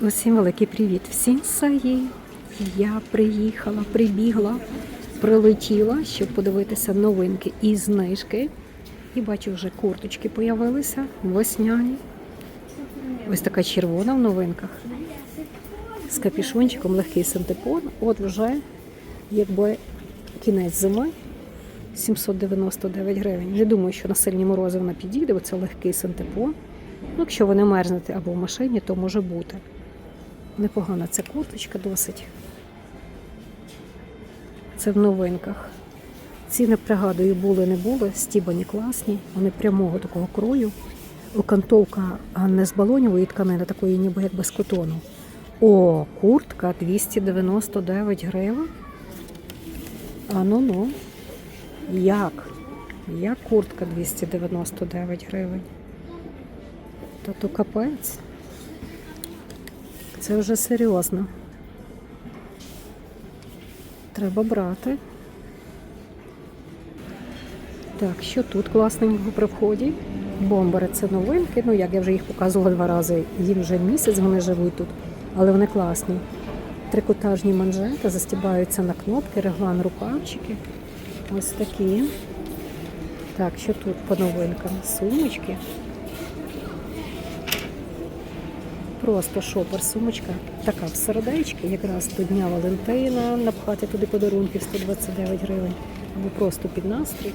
Усім великий привіт. Всім саї. Я приїхала, прибігла, прилетіла, щоб подивитися новинки і знижки. І бачу, вже курточки появилися весняні. Ось така червона в новинках. З капішончиком легкий синтепон. От вже якби кінець зими. 799 гривень. Не думаю, що на сильні морози вона підійде, бо це легкий синтепон. Ну, якщо ви не мерзнете або в машині, то може бути. Непогана ця курточка досить. Це в новинках. Ціни, пригадую, були, не були, стібані класні, вони прямого такого крою. Окантовка не з балонівої тканини, такої ніби як без котону. О, куртка 299 гривень. А ну ну. Як? Як куртка 299 гривень? Та то капець. Це вже серйозно. Треба брати. Так, що тут класненького при вході? Бомбери це новинки. Ну, як я вже їх показувала два рази, їм вже місяць вони живуть тут, але вони класні. Трикотажні манжети застібаються на кнопки, реглан рукавчики. Ось такі. Так, що тут по новинкам? Сумочки. Просто шопер, сумочка. Така в сердечки, якраз до Дня Валентина, напхати туди подарунків 129 гривень. Або просто під настрій.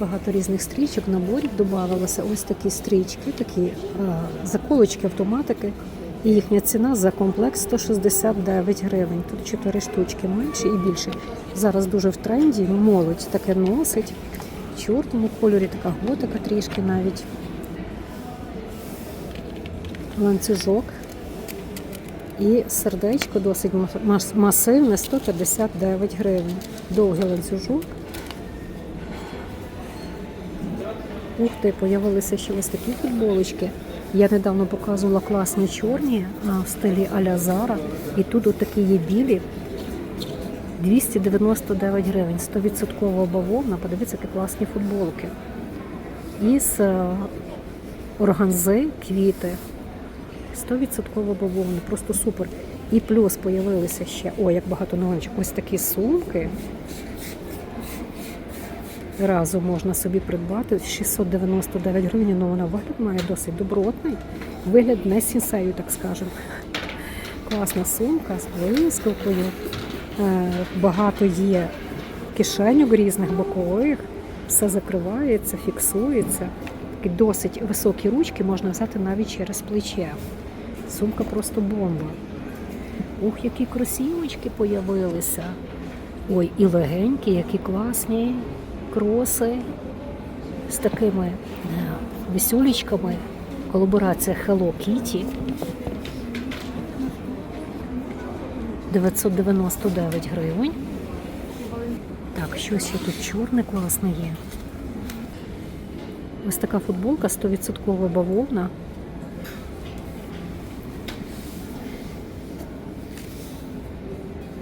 Багато різних стрічок, наборів додавалося. Ось такі стрічки, такі а, заколочки, автоматики. І їхня ціна за комплект 169 гривень. Тут 4 штучки менше і більше. Зараз дуже в тренді, молодь таке носить. В чорному кольорі така готика трішки навіть. Ланцюжок. І сердечко досить масивне 159 гривень. Довгий ланцюжок. Ух ти, появилися ще ось такі футболочки. Я недавно показувала класні чорні в стилі Аля Зара. І тут от такі є білі. 299 гривень, 100% бавовна. Подивіться, які класні футболки. Із е, органзи квіти. 100% бавовна, просто супер. І плюс появилися ще, о, як багато новиночок, ось такі сумки. Разом можна собі придбати 699 гривень, але вона вигляд має досить добротний. Вигляд не сінсею, так скажемо. Класна сумка з блискавкою. Е, Багато є кишеньок різних бокових, все закривається, фіксується. Такі досить високі ручки можна взяти навіть через плече. Сумка просто бомба. Ух, які кросівочки появилися. Ой, і легенькі, які класні кроси з такими е, висюлечками. Колаборація Hello Kitty. 999 гривень. Так, щось ще тут чорне класне є. Ось така футболка 100% бавовна.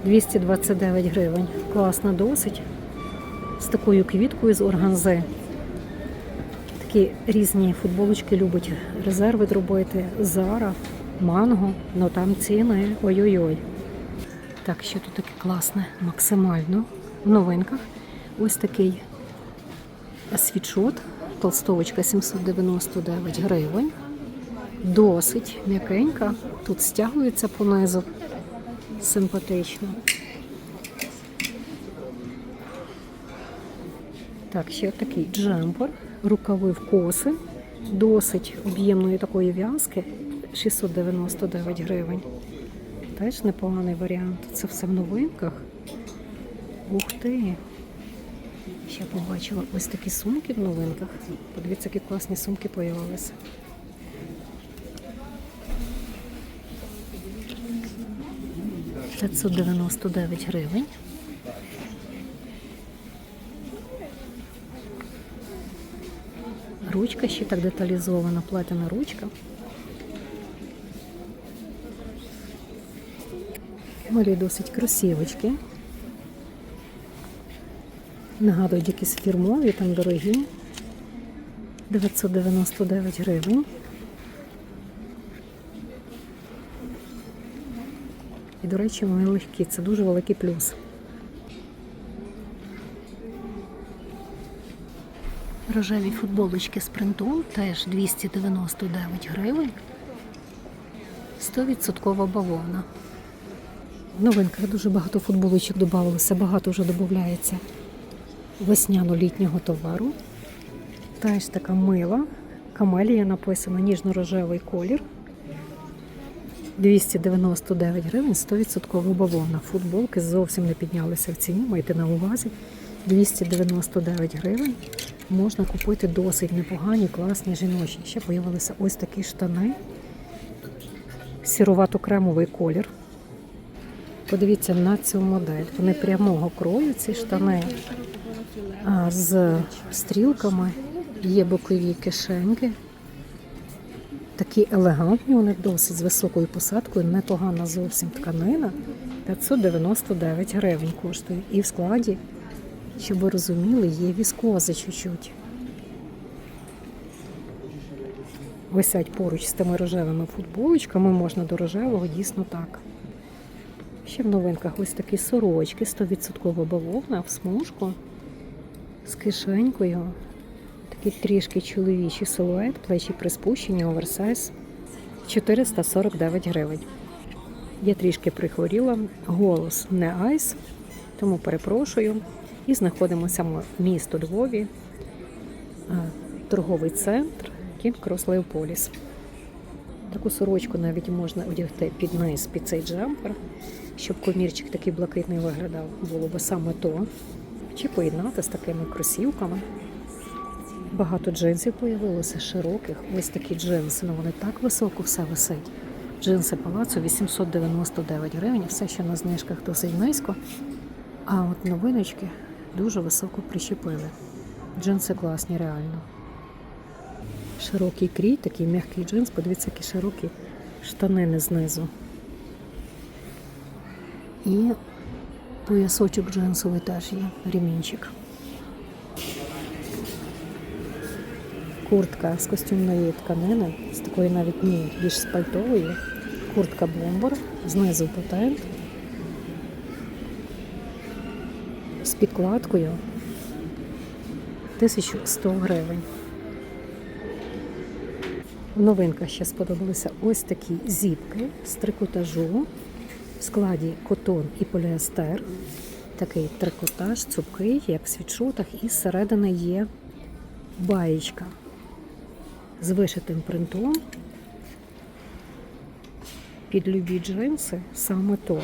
Двісті гривень. Класна досить. З такою квіткою з органзи. Такі різні футболочки любить резерви робити. Зара, манго, ну там ціни. Ой-ой-ой. Так, що тут таке класне, максимально в новинках. Ось такий світшот. Толстовочка 799 гривень. Досить м'якенька. Тут стягується понизу. Симпатично. Так, ще такий джемпер, рукави в коси, досить об'ємної такої в'язки. 699 гривень. Теж непоганий варіант. Це все в новинках. Ух ти! Ще побачила ось такі сумки в новинках. Подивіться, які класні сумки появилися. П'ятсот дев'яносто дев'ять гривень. Ручка ще так деталізована, платяна ручка. Малі досить красивочки. Нагадують, якісь фірмові, там дорогі. 999 гривень. І, до речі, вони легкі. Це дуже великий плюс. Рожеві футболочки з принту теж 299 гривень. 100% бавовна. Новинка, дуже багато футболочок додавалося, багато вже додається весняно-літнього товару. Теж така мила. Камелія написано ніжно-рожевий колір. 299 гривень, 100% бавовна. Футболки зовсім не піднялися в ціні, майте на увазі. 299 гривень. Можна купити досить непогані, класні жіночі. Ще з'явилися ось такі штани. Сірувато-кремовий колір. Подивіться на цю модель. Вони прямого крою, ці штани а, з стрілками, є бокові кишеньки. Такі елегантні, вони досить з високою посадкою, непогана зовсім тканина. 599 гривень коштує. І в складі, щоб ви розуміли, є віскози чуть-чуть. Висять поруч з тими рожевими футболочками, можна до рожевого дійсно так. Ще в новинках ось такі сорочки, 100% бавовна в смужку з кишенькою. Такий трішки чоловічий силует, плечі приспущені, оверсайз 449 гривень. Я трішки прихворіла, голос не айс, тому перепрошую. І знаходимося в місто Львові, е, торговий центр Кінг Крос Леополіс. Таку сорочку навіть можна одягти під низ, під цей джемпер, щоб комірчик такий блакитний виглядав, було би саме то. Чи поєднати з такими кросівками. Багато джинсів появилося широких. Ось такі джинси. Ну вони так високо все висить. Джинси палацу 899 гривень. Все ще на знижках досить низько. А от новиночки дуже високо прищепили. Джинси класні, реально. Широкий крій, такий м'який джинс. Подивіться, які широкі штанини знизу. І поясочок джинсовий теж є, ремінчик. Куртка з костюмної тканини, з такої навіть ні, більш з пальтової. Куртка бомбер, знизу патент. З підкладкою 1100 гривень. В новинках ще сподобалися ось такі зіпки з трикотажу в складі котон і поліестер. Такий трикотаж, цупкий, як в світшотах, і зсередини є баєчка з вишитим принтом. Під любі джинси саме то.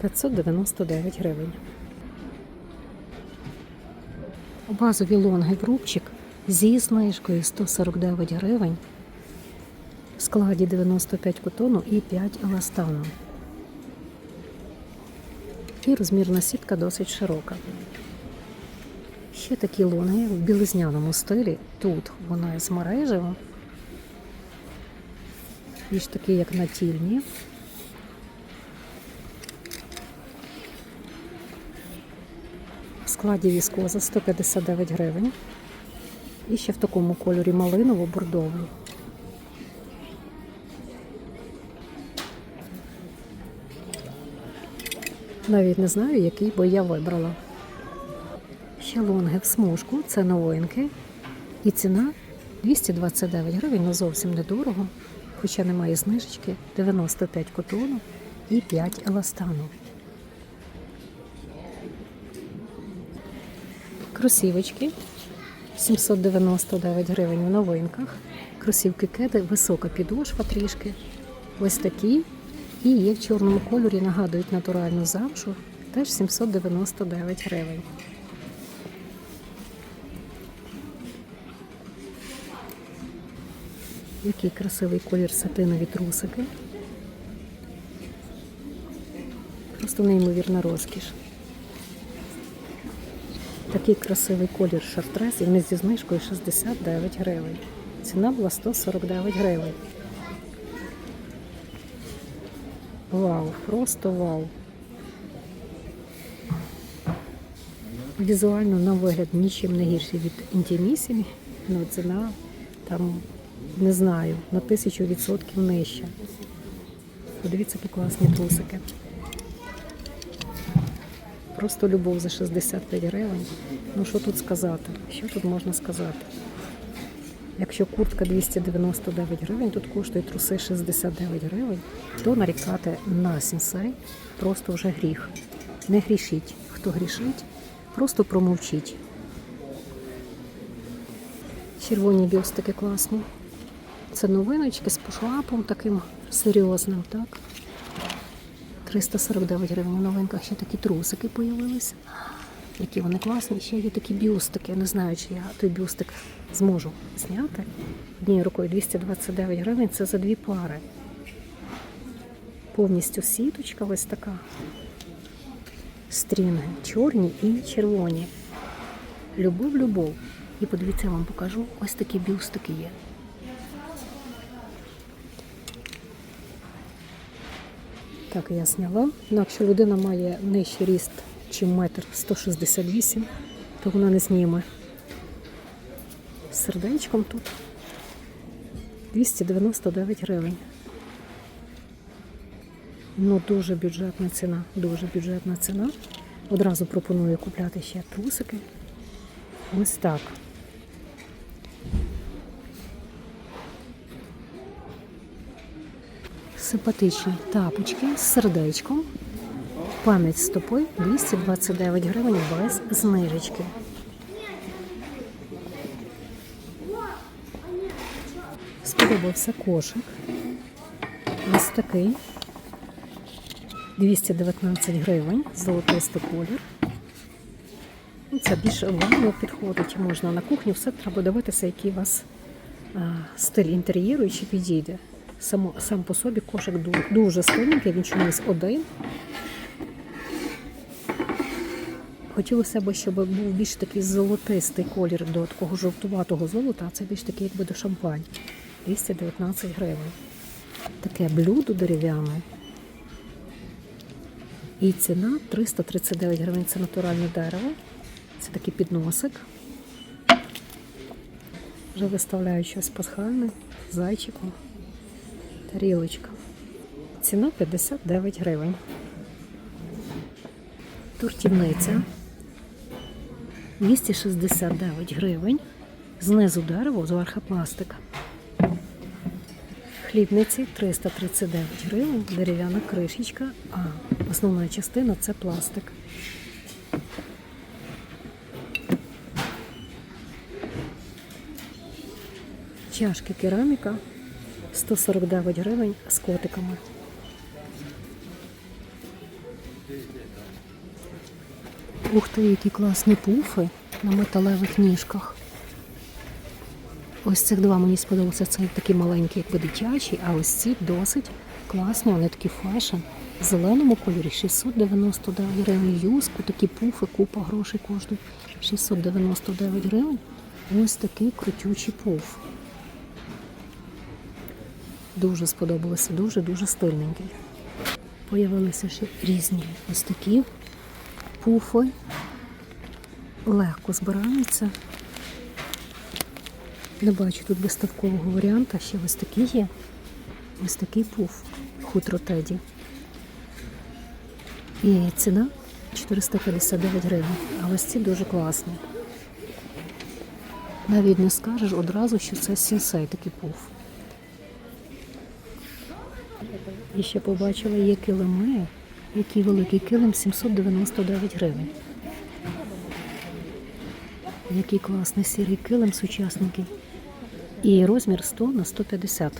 599 гривень. Базові лонги в рубчик зі знижкою 149 гривень. В складі 95 котону і 5 еластану. І розмірна сітка досить широка. Ще такі лонги в білизняному стилі. Тут вона з мережево. Більш такі, як натільні. Складі віскоза 159 гривень. І ще в такому кольорі малиново-бордовий. Навіть не знаю, який би я вибрала. Ще лонги в смужку, це новинки. І ціна 229 гривень, ну зовсім недорого, хоча немає знижечки, 95 котону і 5 еластану. Кросівочки 799 гривень в новинках. Кросівки кеди, висока підошва трішки. Ось такі. І є в чорному кольорі, нагадують натуральну замшу, теж 799 гривень. Який красивий колір сатинові трусики. Просто неймовірна розкіш. Такий красивий колір шартрес, і вони зі знижкою 69 гривень. Ціна була 149 гривень. Вау, просто вау. Візуально на вигляд нічим не гірший від інтімісімі, але ціна там не знаю, на тисячу відсотків нижче. Подивіться, які класні трусики. Просто любов за 65 гривень. Ну що тут сказати? Що тут можна сказати? Якщо куртка 299 гривень, тут коштує труси 69 гривень, то нарікати на сінсей просто вже гріх. Не грішіть. Хто грішить, просто промовчіть. Червоні бюстики класні. Це новиночки з пошлапом таким серйозним, так? 349 гривень в новинках ще такі трусики появилися. Які вони класні. Ще є такі бюстики. Я не знаю, чи я той бюстик зможу зняти. Однією рукою 229 гривень це за дві пари. Повністю сіточка ось така. Стрінги чорні і червоні. Любов, любов. І подивіться, я вам покажу. Ось такі бюстики є. Так, я зняла. Ну, якщо людина має нижчий ріст, чим метр 168, то вона не зніме. З сердечком тут 299 гривень. Ну, дуже бюджетна ціна, дуже бюджетна ціна. Одразу пропоную купляти ще трусики. Ось так. Симпатичні тапочки з сердечком. Пам'ять стопи 229 гривень без знижечки. Сподобався кошик. Ось такий. 219 гривень, золотистий колір. Ну, Це більше ванну підходить, можна на кухню, все треба дивитися, який у вас стиль інтер'єру і чи підійде. Само, сам по собі кошик ду- дуже стильненький, він чомусь один. Хотілося б, щоб був більш такий золотистий колір до такого жовтуватого золота, а це більш такий, якби до шампань. 219 гривень. Таке блюдо дерев'яне. І ціна 339 гривень це натуральне дерево. Це такий підносик. Вже виставляють щось пасхальне, зайчиком, тарілочка. Ціна 59 гривень. Тортівниця 269 гривень. Знизу дерево, зверху пластик. Хлібниці 339 гривень, дерев'яна кришечка, а основна частина це пластик. Чашки кераміка 149 гривень з котиками. Ух ти, які класні пуфи на металевих ніжках. Ось цих два мені сподобалися. Це такі маленькі, якби дитячі, а ось ці досить класні, вони такі фешн. В зеленому кольорі 699 гривень. Юску, такі пуфи, купа грошей коштують. 699 гривень. Ось такий крутючий пуф. Дуже сподобалося, дуже-дуже стильненький. Появилися ще різні ось такі пуфи. Легко збираються. Не бачу тут виставкового варіанта, ще ось такий є. Ось такий пуф хутро теді. І ціна 459 гривень. А ось ці дуже класні. Навіть не скажеш одразу, що це сінсей такий пуф. І ще побачила, є килими. Який великий килим 799 гривень. Який класний сірий килим сучасненький. І розмір 100 на 150.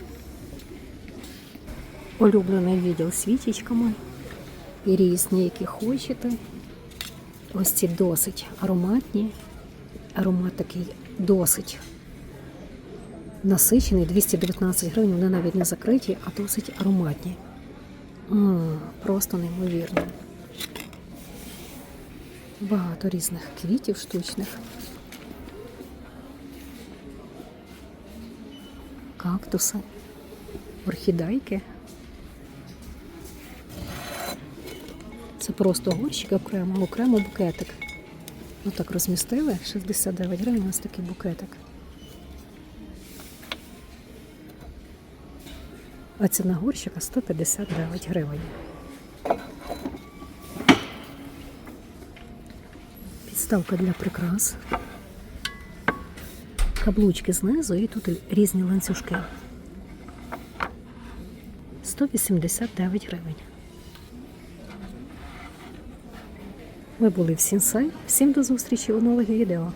Улюблений відділ світічками. І різні, які хочете. Ось ці досить ароматні. Аромат такий досить насичений, 219 гривень, вони навіть не закриті, а досить ароматні. М, просто неймовірно. Багато різних квітів штучних. Кактуси, орхідайки. Це просто горщик окремо, окремо букетик. Отак розмістили. 69 гривень ось такий букетик. А ціна горщика 159 гривень. Підставка для прикрас. Каблучки знизу і тут різні ланцюжки. 189 гривень. Ви були в Сінсай. Всім до зустрічі у нових відео.